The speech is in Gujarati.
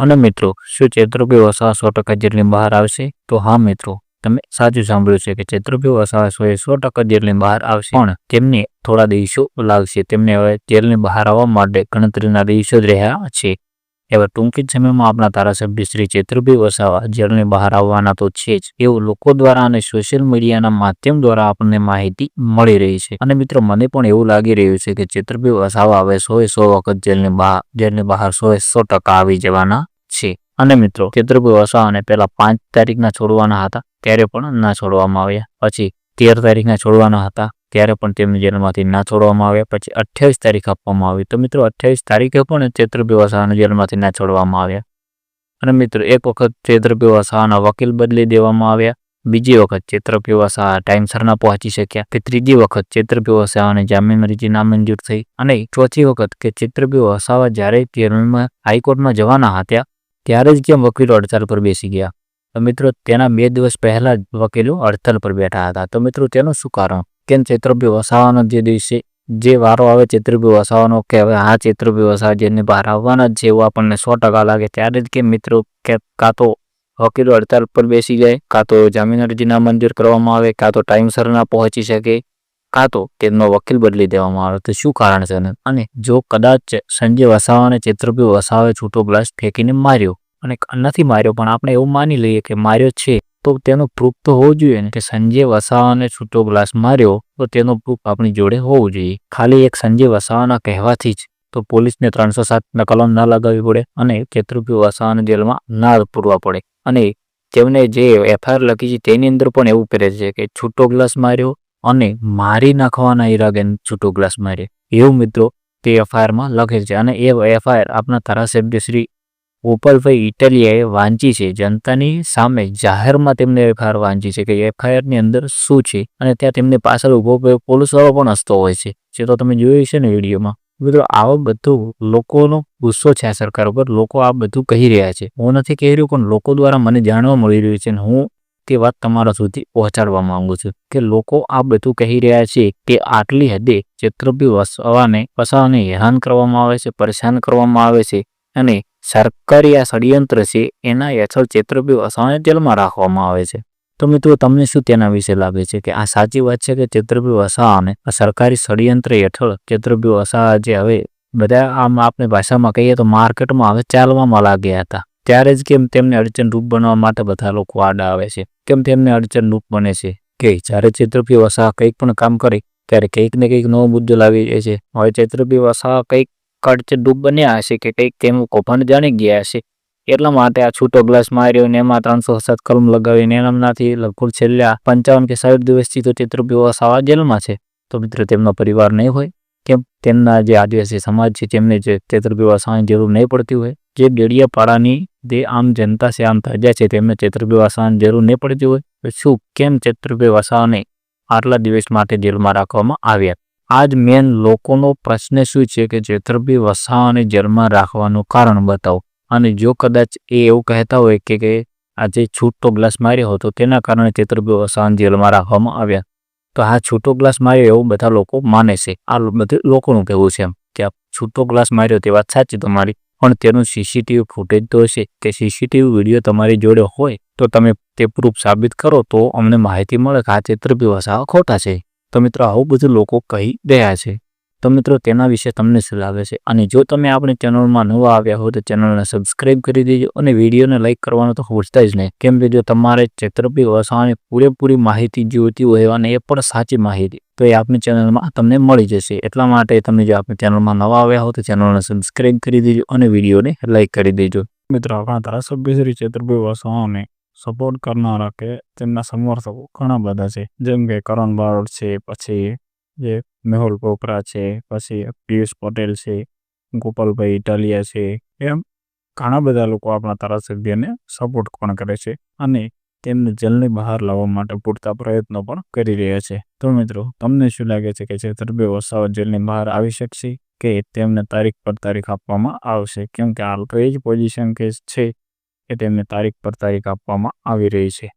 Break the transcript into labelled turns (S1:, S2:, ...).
S1: અને મિત્રો, શું ચેતરભાઈ વસાવા સો ટકા જેટલી બહાર આવશે? તો હા, મિત્રો, તમે સાચું સાંભળ્યું છે કે ચેતરભાઈ વસાવા સો એ સો ટકા જેટલી બહાર આવશે. પણ તેમને થોડા દિવસો લાગશે. તેમને હવે જેલની બહાર આવવા માટે ગણતરીના દિવસો જ રહ્યા છે. એવા ટૂંકી જ સમયમાં આપણા ધારાસભ્ય શ્રી ચેતરભાઈ વસાવા જેલની બહાર આવવાના તો છે જ. એવું લોકો દ્વારા અને સોશિયલ મીડિયાના માધ્યમ દ્વારા આપણને માહિતી મળી રહી છે. અને મિત્રો, મને પણ એવું લાગી રહ્યું છે કે ચેતરભાઈ વસાવા હવે સો સો વખત જેલની બહાર જેલની બહાર સો સો ટકા આવી જવાના છે. અને મિત્રો ચેતરભાઈ વસાવાને પહેલા પાંચ તારીખના છોડવાના હતા ત્યારે પણ ના છોડવામાં આવ્યા. પછી તેર તારીખના છોડવાના હતા, ત્યારે પણ તેમને જેલમાંથી ના છોડવામાં આવ્યા. પછી અઠ્યાવીસ તારીખ આપવામાં આવી. તો મિત્રો, અઠ્યાવીસ તારીખે પણ ચેતરભાઈ વસાવાને જેલમાંથી ના છોડવામાં આવ્યા. અને મિત્રો, એક વખત ચેતરભાઈ વસાવાના વકીલ બદલી દેવામાં આવ્યા. બીજી વખત ચેતરભાઈ વસાવા ટાઈમસર ના પહોંચી શક્યા. કે ત્રીજી વખત ચેતરભાઈ વસાવાને જામીન અરજી નામંજૂર થઈ. અને ચોથી વખત કે ચેતરભાઈ વસાવા જ્યારે જેલમાં હાઈકોર્ટમાં જવાના હતા ત્યારે જ કેમ વકીલો હડતાલ પર બેસી ગયા. તો મિત્રો, તેના બે દિવસ પહેલા જ વકીલો હડતાલ પર બેઠા હતા. તો મિત્રો, તેનું શું કારણ? કેમ ચેતરભાઈ વસાવાનો જે દિવસે જે વારો આવે ચેતરભાઈ વસાવાનો કે હવે આ ચેતરભાઈ વસાવા જેને બહાર આવવાના જ એવું આપણને સો ટકા લાગે. ત્યારે જ કે મિત્રો, કે કાં તો વકીલો હડતાલ પર બેસી જાય, કાં તો જામીન અરજી નામંજૂર કરવામાં આવે, કાં તો ટાઈમસર ના પહોંચી શકે. કાં તો તેમનો વકીલ બદલી દેવામાં આવે તો શું કારણ છે અને જો કદાચ સંજય વસાવાને ચેતરભાઈ વસાવે છૂટો ગ્લાસ ફેંકીને માર્યો, અને નથી માર્યો, પણ આપણે એવું માની લઈએ કે માર્યો છે, તો તેનો પ્રૂફ તો હોવો જોઈએ ને. કે સંજય વસાવાને છૂટો ગ્લાસ માર્યો, તો તેનો પ્રૂફ આપણી જોડે હોવું જોઈએ. ખાલી એક સંજય વસાવાના કહેવાથી જ તો પોલીસને ત્રણસો સાત કલમ ના લગાવવી પડે અને ચેતરભાઈ વસાવાને જેલમાં ના પૂરવા પડે. અને તેમને જે એફઆઈઆર લખી છે તેની અંદર પણ એવું કરે છે કે છૂટો ગ્લાસ માર્યો અને મારી નાખવાના ઈરાગેન છૂટો ગ્લાસ માર્યો. એવું મિત્રો, તે એફઆઈઆરમાં લખે છે અને એ એફઆઈઆર આપણા ધારાસભ્ય શ્રી ગોપાલભાઈ ઇટાલિયાએ વાંચી છે. જનતાની સામે જાહેરમાં તેમને એફઆઈઆર વાંચી છે કે એફઆઈઆરની અંદર શું છે અને ત્યાં તેમને પાછળ ઊભો પોલીસવાળો પણ હસતો હોય છે. જે તો તમે જોયું છે ને વિડીયોમાં. મિત્રો, આવો બધું લોકોનો ગુસ્સો છે આ સરકાર ઉપર. લોકો આ બધું કહી રહ્યા છે. હું નથી કહી રહ્યો, પણ લોકો દ્વારા મને જાણવા મળી રહ્યું છે અને હું તે વાત તમારા સુધી પહોંચાડવા માંગુ છું કે લોકો આ બધું કહી રહ્યા છે કે આટલી હદે ચેતરભાઈ વસાવાને વસાવાને હેરાન કરવામાં આવે છે, પરેશાન કરવામાં આવે છે અને સરકારી આ ષડયંત્ર છે એના હેઠળ ચેતરભાઈ વસાવાને જેલમાં રાખવામાં આવે છે. તો મિત્રો, તમને શું તેના વિશે લાગે છે કે આ સાચી વાત છે કે ચેતરભાઈ વસાવાને આ સરકારી ષડયંત્ર હેઠળ ચેતરભાઈ વસાવા જે હવે બધા આમ આપણે ભાષામાં કહીએ તો માર્કેટમાં હવે ચાલવામાં લાગ્યા હતા? ત્યારે જ કેમ તેમને અડચણરૂપ બનવા માટે બધા લોકો આડા આવે છે? કેમ તેમને અડચણરૂપ બને છે? કે જ્યારે ચેતરભાઈ વસાહ કંઈક પણ કામ કરે, ત્યારે કંઈક ને કંઈક નવો મુદ્દો લાવી જાય છે. હવે ચેતરભાઈ વસાહ કંઈક અડચણરૂપ બન્યા હશે કે કંઈક તેનું કૌભાંડ જાણી ગયા હશે? એટલા માટે આ છૂટો ગ્લાસ માર્યો ને એમાં ત્રણસો સાત કલમ લગાવીને એમનાથી લગભગ છેલ્લા પંચાવન કે સાઠ દિવસથી તો ચેતરભાઈ વસાવા જેલમાં છે. તો મિત્રો, તેમનો પરિવાર નહીં હોય? કેમ? તેમના જે આદિવાસી સમાજ છે, તેમને જે ચેતરપી વસાવાની જરૂર નહીં પડતી હોય? જે ડેડિયાપાડાની જે આમ જનતા છે આમ પ્રજા છે તેમને ચેતરભાઈ વસાવાની જરૂર નહીં પડતી હોય, તો શું, કેમ ચેતરભાઈ વસાવાને આટલા દિવસ માટે જેલમાં રાખવામાં આવ્યા? આજ મેન લોકોનો પ્રશ્ન શું છે કે ચેતરભાઈ વસાવાને જેલમાં રાખવાનું કારણ બતાવો. અને જો કદાચ એ એવું કહેતા હોય કે કે આજે છૂટો ગ્લાસ માર્યો હતો, તેના કારણે ચેતરભી વસાવાને જેલમાં રાખવામાં આવ્યા. તો આ છૂટો ગ્લાસ માર્યો એવું બધા લોકો માને છે. આ બધું લોકોનું કહેવું છે એમ કે આ છૂટો ગ્લાસ માર્યો તે વાત સાચી તમારી. પણ તેનું સીસીટીવી ફૂટેજ તો હશે. કે સીસીટીવી વીડિયો તમારી જોડે હોય તો તમે તે પ્રૂફ સાબિત કરો તો અમને માહિતી મળે કે આ ચેતરભાઈ વસાવા ખોટા છે. તો મિત્રો, આવું બધું લોકો કહી રહ્યા છે. તો મિત્રો, તેના વિશે તમને શું છે. અને જો તમે આપણી ચેનલમાં નવા આવ્યા હો, તો ચેનલને સબસ્ક્રાઇબ કરી દેજો અને વિડીયોને લાઇક કરવાનું તો ભૂલતા જ નહીં. કેમ કે જો તમારે ચેતરભાઈ વસાવાની પૂરેપૂરી માહિતી જોઈતી હોય અને એ પણ સાચી માહિતી, તો એ આપણી ચેનલમાં તમને મળી જશે. એટલા માટે તમે જો આપણી ચેનલમાં નવા આવ્યા હો, તો ચેનલને સબસ્ક્રાઇબ કરી દેજો અને વિડીયોને લાઇક કરી દેજો.
S2: મિત્રો, આપણા ધારાસભ્ય શ્રી ચેતરભાઈ વસાવાને સપોર્ટ કરનારા કે તેમના સમર્થકો ઘણા બધા છે. જેમ કે કરણ બારોટ છે, પછી જે મેહુલ પોપરા છે, પછી પિયુષ પટેલ છે, ગોપાલભાઈ ઇટાલિયા છે, એમ ઘણા બધા લોકો આપણા ધારાસભ્યને સપોર્ટ પણ કરે છે અને તેમને જેલની બહાર લાવવા માટે પૂરતા પ્રયત્નો પણ કરી રહ્યા છે. તો મિત્રો, તમને શું લાગે છે કે ચેતરભાઈ વસાવા જેલની બહાર આવી શકશે કે તેમને તારીખ પર તારીખ આપવામાં આવશે? કેમ કે હાલ તો એ જ પોઝિશન કે છે કે તેમને તારીખ પર તારીખ આપવામાં આવી રહી છે.